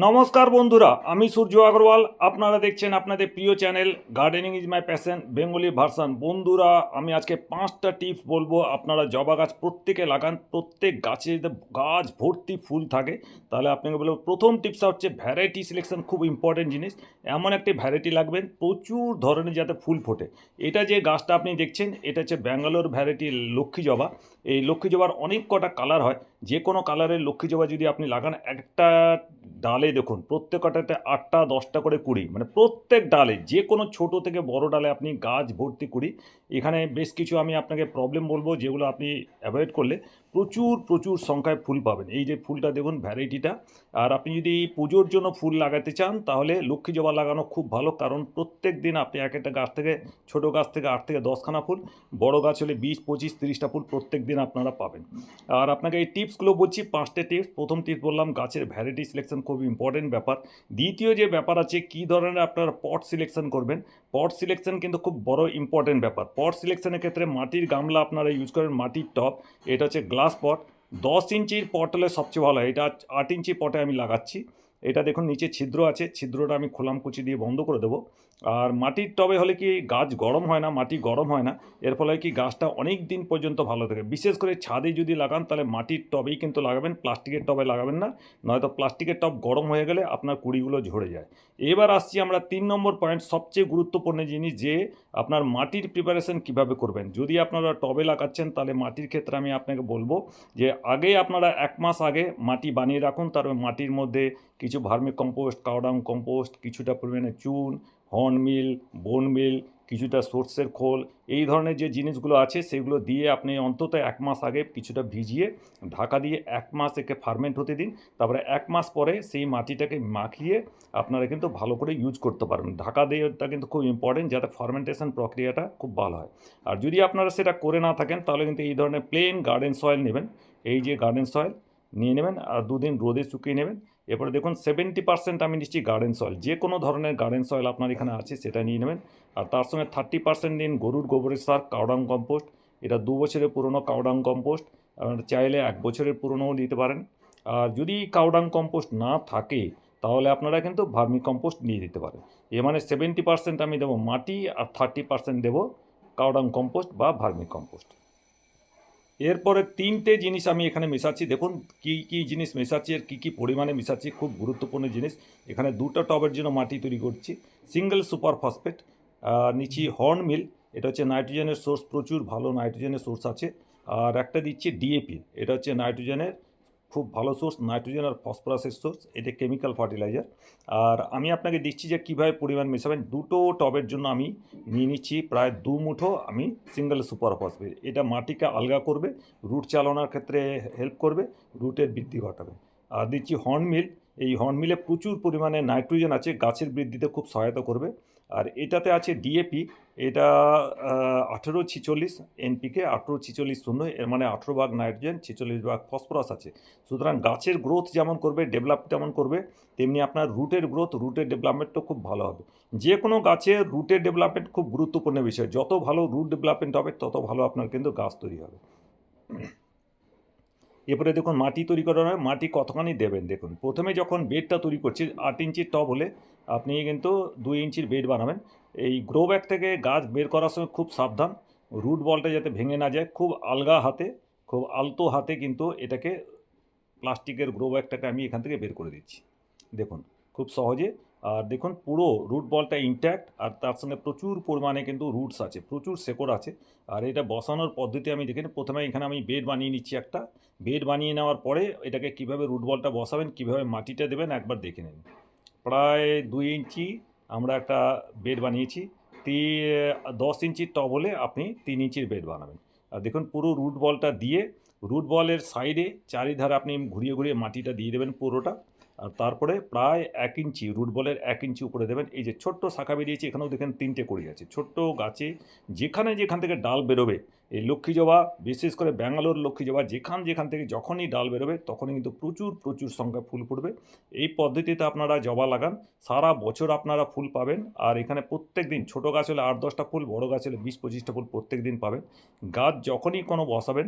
নমস্কার বন্ধুরা, আমি সূর্য আগরওয়াল। আপনারা দেখছেন আপনাদের প্রিয় channel gardening is my passion Bengali version বন্ধুরা, আমি আজকে পাঁচটা টিপস বলব, আপনারা জবা গাছ প্রত্যেকে লাগান, প্রত্যেক গাছে গাছ ভর্তি ফুল থাকে। তাহলে আপনাকে বলব, প্রথম টিপসটা হচ্ছে ভ্যারাইটি সিলেকশন খুব ইম্পর্টেন্ট জিনিস। এমন একটি ভ্যারাইটি লাগবেন, প্রচুর ধরনের যাতে ফুল ফোটে। এটা যে গাছটা আপনি দেখছেন, এটা হচ্ছে ব্যাঙ্গালোর ভ্যারাইটি লক্ষ্মী জবা। এই লক্ষ্মী জবার অনেক কটা কালার হয়। যে কোনো কালারের লক্ষ্মী জবা যদি আপনি লাগান, একটা ডালে দেখুন, প্রত্যেকটাতে আটটা, দশটা করে কুড়ি মানে প্রত্যেক ডালে, যে কোনো ছোট থেকে বড় ডালে আপনি গাছ ভর্তি কুড়ি, এখানে বেশ কিছু আমি আপনাকে প্রবলেম বলব, যেগুলো আপনি অ্যাভয়েড করলে প্রচুর প্রচুর সংখ্যায় ফুল পাবেন। এই যে ফুলটা দেখুন ভ্যারাইটিটা আর আপনি যদি পুজোর জন্য ফুল লাগাতে চান, তাহলে লক্ষ্মী জবা লাগানো খুব ভালো, কারণ প্রত্যেক দিন আপনি এক একটা গাছ থেকে, ছোট গাছ থেকে আট থেকে দশখানা ফুল, বড় গাছ হলে বিশ, পঁচিশ, তিরিশটা ফুল প্রত্যেক দিন আপনারা পাবেন। আর আপনাকে এই টিপসগুলো বলছি, পাঁচটা টিপস প্রথম টিপস বললাম, গাছের ভ্যারাইটি সিলেকশন খুব ইম্পর্টেন্ট ব্যাপার। দ্বিতীয় যে ব্যাপার আছে, কী ধরনের আপনারা পট সিলেকশন করবেন? পট সিলেকশন কিন্তু খুব বড় ইম্পর্টেন্ট ব্যাপার। পট সিলেকশনের ক্ষেত্রে মাটির গামলা আপনারা ইউজ করেন, মাটির টপ এটা হচ্ছে গ্লাস পট দশ ইঞ্চির পট হলে সবচেয়ে ভালো হয়। এটা আট ইঞ্চি পটে আমি লাগাচ্ছি। এটা দেখুন, নিচে ছিদ্র আছে। ছিদ্রটা আমি খোলাম, কুচি দিয়ে বন্ধ করে দেবো। আর মাটির টবে হলে কি গাছ গরম হয় না, মাটি গরম হয় না? এর ফলে কি গাছটা অনেক দিন পর্যন্ত ভালো থাকে? বিশেষ করে ছাদে যদি লাগান, তাহলে মাটির টবেই কিন্তু লাগাবেন, প্লাস্টিকের টবে লাগাবেন না। নয়তো প্লাস্টিকের টব গরম হয়ে গেলে আপনার কুড়িগুলো ঝরে যায়। এবার আসছি আমরা তিন নম্বর পয়েন্ট সবচেয়ে গুরুত্বপূর্ণ জিনিস, যে আপনার মাটির প্রিপারেশন কীভাবে করবেন। যদি আপনারা টবে লাগাচ্ছেন, তাহলে মাটির ক্ষেত্রে আমি আপনাকে বলব যে, আগে আপনারা এক মাস আগে মাটি বানিয়ে রাখুন। তারপর মাটির মধ্যে কিছু ভার্মি কম্পোস্ট কাউডাং কম্পোস্ট, কিছুটা পরিমাণে চুন হর্ন মিল, বোন মিল, কিছুটা সর্ষের খোল, এই ধরনের যে জিনিসগুলো আছে সেগুলো দিয়ে আপনি অন্তত এক মাস আগে কিছুটা ভিজিয়ে ঢাকা দিয়ে এক মাস একে ফার্মেন্ট হতে দিন। তারপরে এক মাস পরে সেই মাটিটাকে মাখিয়ে আপনারা কিন্তু ভালো করে ইউজ করতে পারবেন। ঢাকা দেওয়াটা কিন্তু খুব ইম্পর্টেন্ট যাতে ফার্মেন্টেশন প্রক্রিয়াটা খুব ভালো হয়। আর যদি আপনারা সেটা করে না থাকেন, তাহলে কিন্তু এই ধরনের প্লেন গার্ডেন সয়েল নেবেন। এই যে গার্ডেন সয়েল নিয়ে নেবেন আর দুদিন রোদে শুকিয়ে নেবেন। এরপরে দেখুন সেভেন্টি পার্সেন্ট আমি নিচ্ছি গার্ডেন সয়েল যে কোনো ধরনের গার্ডেন সয়েল আপনার এখানে আছে, সেটা নিয়ে নেবেন। আর তার সঙ্গে থার্টি পার্সেন্ট দিন গরুর গোবরের সার কাউডাং কম্পোস্ট এটা দু বছরের পুরনো কাউডাং কম্পোস্ট আপনারা চাইলে এক বছরের পুরনোও দিতে পারেন। আর যদি কাউডাং কম্পোস্ট না থাকে, তাহলে আপনারা কিন্তু ভার্মি কম্পোস্ট নিয়ে দিতে পারেন। এ মানে সেভেন্টি পার্সেন্ট আমি দেবো মাটি আর থার্টি পার্সেন্ট দেবো কাউডাং কম্পোস্ট বা ভার্মি কম্পোস্ট এরপরে তিনটে জিনিস আমি এখানে মেশাচ্ছি। দেখুন, কি কি জিনিস মেশাচ্ছি আর কী কী পরিমাণে মেশাচ্ছি, খুব গুরুত্বপূর্ণ জিনিস। এখানে দুটো টবের জন্য মাটি তৈরি করছি। সিঙ্গেল সুপার ফসফেট নিচে হর্ন মিল এটা হচ্ছে নাইট্রোজেনের সোর্স প্রচুর, ভালো নাইট্রোজেনের সোর্স আছে। আর একটা দিচ্ছি ডিএপি এটা হচ্ছে নাইট্রোজেনের খুব ভালো সোর্স নাইট্রোজেন আর ফসফরাসের সোর্স এটা কেমিক্যাল ফার্টিলাইজার আর আমি আপনাকে দিচ্ছি যে কীভাবে পরিমাণ মেশাবেন, দুটো টবের জন্য আমি নিয়ে নিচ্ছি প্রায় দু মুঠো আমি সিঙ্গেল সুপার ফসফেট এটা মাটিকে আলগা করবে রুট চালানোর ক্ষেত্রে হেল্প করবে রুটের বৃদ্ধি ঘটাবে। আর দিচ্ছি হর্ন মিল এই হর্নমিলে প্রচুর পরিমাণে নাইট্রোজেন আছে, গাছের বৃদ্ধিতে খুব সহায়তা করবে। আর এটাতে আছে ডিএপি এটা আঠেরো ছিচল্লিশ এনপিকে আঠেরো ছিচল্লিশ শূন্য, এর মানে আঠেরো ভাগ নাইট্রোজেন ছিচল্লিশ ভাগ ফসফরাস আছে। সুতরাং গাছের গ্রোথ যেমন করবে ডেভেলপ যেমন করবে, তেমনি আপনার রুটের গ্রোথ রুটের ডেভেলপমেন্টও খুব ভালো হবে। যে কোনো গাছের রুটের ডেভেলপমেন্ট খুব গুরুত্বপূর্ণ বিষয়। যত ভালো রুট ডেভেলপমেন্ট হবে, তত ভালো আপনার কিন্তু গাছ তৈরি হবে। এরপরে দেখুন মাটি তৈরি করার হয় মাটি কতখানি দেবেন? দেখুন, প্রথমে যখন বেডটা তৈরি করছি, আট ইঞ্চির টব হলে আপনি কিন্তু দুই ইঞ্চির বেড বানাবেন। এই গ্রো ব্যাগ থেকে গাছ বের করার সময় খুব সাবধান। রুট বলটা যাতে ভেঙে না যায়, খুব আলগা হাতে, খুব আলতো হাতে কিন্তু এটাকে প্লাস্টিকের গ্রো ব্যাগটাকে আমি এখান থেকে বের করে দিচ্ছি। দেখুন, খুব সহজে আর দেখুন, পুরো রুট বলটা ইনট্যাক্ট আর তার সঙ্গে প্রচুর পরিমাণে কিন্তু রুটস আছে, প্রচুর শেকড় আছে। আর এটা বসানোর পদ্ধতি আমি দেখে নিই। প্রথমে এখানে আমি বেড বানিয়ে নিচ্ছি একটা। বেড বানিয়ে নেওয়ার পরে এটাকে কীভাবে রুট বলটা বসাবেন, কীভাবে মাটিটা দেবেন, একবার দেখে নিন। প্রায় দুই ইঞ্চি আমরা একটা বেড বানিয়েছি। তি, দশ ইঞ্চির টব হলে আপনি তিন ইঞ্চির বেড বানাবেন। আর দেখুন, পুরো রুট বলটা দিয়ে রুট বলের সাইডে চারিধারে আপনি ঘুরিয়ে ঘুরিয়ে মাটিটা দিয়ে দেবেন পুরোটা। আর তারপরে প্রায় এক ইঞ্চি, রুট বলের এক ইঞ্চি উপরে দেবেন। এই যে ছোট্ট শাখা বেরিয়েছে, এখানেও দেখেন তিনটে কড়ি আছে। ছোট্ট গাছে যেখানে যেখান থেকে ডাল বেরোবে, এই লক্ষ্মী জবা, বিশেষ করে ব্যাঙ্গালোর লক্ষ্মী জবা, যেখান যেখান থেকে যখনই ডাল বেরোবে, তখনই কিন্তু প্রচুর প্রচুর সংখ্যায় ফুল ফুটবে। এই পদ্ধতিতে আপনারা জবা লাগান। সারা বছর আপনারা ফুল পাবেন। আর এখানে প্রত্যেক দিন, ছোটো গাছ হলে আট দশটা ফুল, বড় গাছ হলে বিশ পঁচিশটা ফুল প্রত্যেক দিন পাবেন। গাছ যখনই কোনো বসাবেন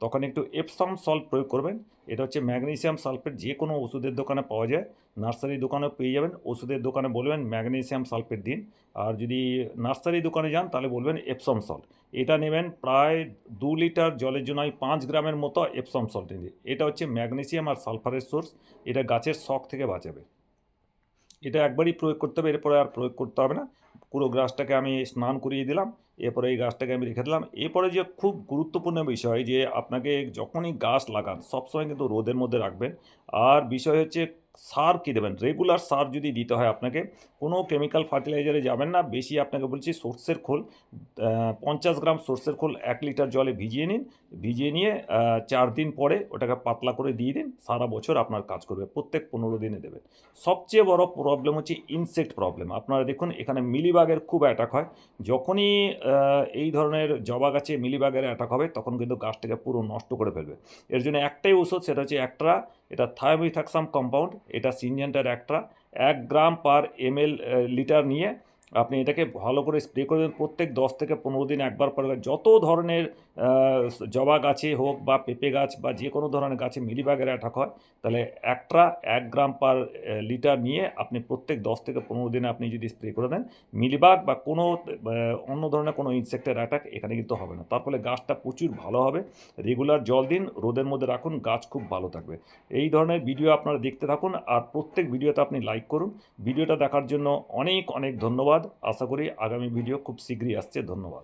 তখন একটু এপসম সল্ট প্রয়োগ করবেন। এটা হচ্ছে ম্যাগনেসিয়াম সালফেট যে কোনো ওষুধের দোকানে পাওয়া যায়। নার্সারি দোকানেও পেয়ে যাবেন। ওষুধের দোকানে বলবেন ম্যাগনেসিয়াম সালফেট দিন। আর যদি নার্সারি দোকানে যান, তাহলে বলবেন এপসম সল্ট এটা নেবেন প্রায় দু লিটার জলের জন্য আমি পাঁচ গ্রামের মতো এপসম সল্ট নিই এটা হচ্ছে ম্যাগনেসিয়াম আর সালফারের সোর্স এটা গাছের শখ থেকে বাঁচাবে। এটা একবারই প্রয়োগ করতে হবে। এরপরে আর প্রয়োগ করতে হবে না। পুরো গাছটাকে আমি স্নান করিয়ে দিলাম, এরপরে এই গাছটাকে আমি রেখে দিলাম। এরপরে যে খুব গুরুত্বপূর্ণ বিষয় যে আপনাকে যখনই গাছ লাগান, সবসময় কিন্তু রোদের মধ্যে রাখবেন। আর বিষয় হচ্ছে সার কী দেবেন? রেগুলার সার যদি দিতে হয় আপনাকে, কোনো কেমিক্যাল ফার্টিলাইজারে যাবেন না, বেশি আপনাকে বলছি সর্ষের খোল পঞ্চাশ গ্রাম সর্ষের খোল এক লিটার জলে ভিজিয়ে নিন, ভিজিয়ে নিয়ে চার দিন পরে ওটাকে পাতলা করে দিয়ে দিন, সারা বছর আপনার কাজ করবে, প্রত্যেক পনেরো দিনে দেবেন। সবচেয়ে বড় প্রবলেম হচ্ছে ইনসেক্ট প্রবলেম আপনারা দেখুন, এখানে মিলিবাগের খুব অ্যাটাক হয়। যখনই এই ধরনের জবা গাছে মিলিবাগের অ্যাটাক হবে, তখন কিন্তু গাছটাকে পুরো নষ্ট করে ফেলবে। এর জন্য একটাই ওষুধ সেটা হচ্ছে একটা এটা থায়োমিথাক্সাম কম্পাউন্ড এটা সিনজেন্টার একটা। এক গ্রাম পার এম লিটার নিয়ে আপনি এটাকে ভালো করে স্প্রে করে দেবেন। প্রত্যেক দশ থেকে পনেরো দিন একবার পর যত ধরনের জবা গাছে হোক বা পেঁপে গাছ বা যে কোনো ধরনের গাছে মিলিবাগের অ্যাটাক হয়, তাহলে একটা এক গ্রাম পার লিটার নিয়ে আপনি প্রত্যেক দশ থেকে পনেরো দিনে আপনি যদি স্প্রে করে দেন মিলিবাগ বা কোনো অন্য ধরনের কোনো ইনসেক্টের অ্যাটাক এখানে কিন্তু হবে না। তার ফলে গাছটা প্রচুর ভালো হবে। রেগুলার জল দিন, রোদের মধ্যে রাখুন, গাছ খুব ভালো থাকবে। এই ধরনের ভিডিও আপনারা দেখতে থাকুন আর প্রত্যেক ভিডিওতে আপনি লাইক করুন। ভিডিওটা দেখার জন্য অনেক অনেক ধন্যবাদ। আশা করি আগামী ভিডিও খুব শীঘ্রই আসছে। ধন্যবাদ।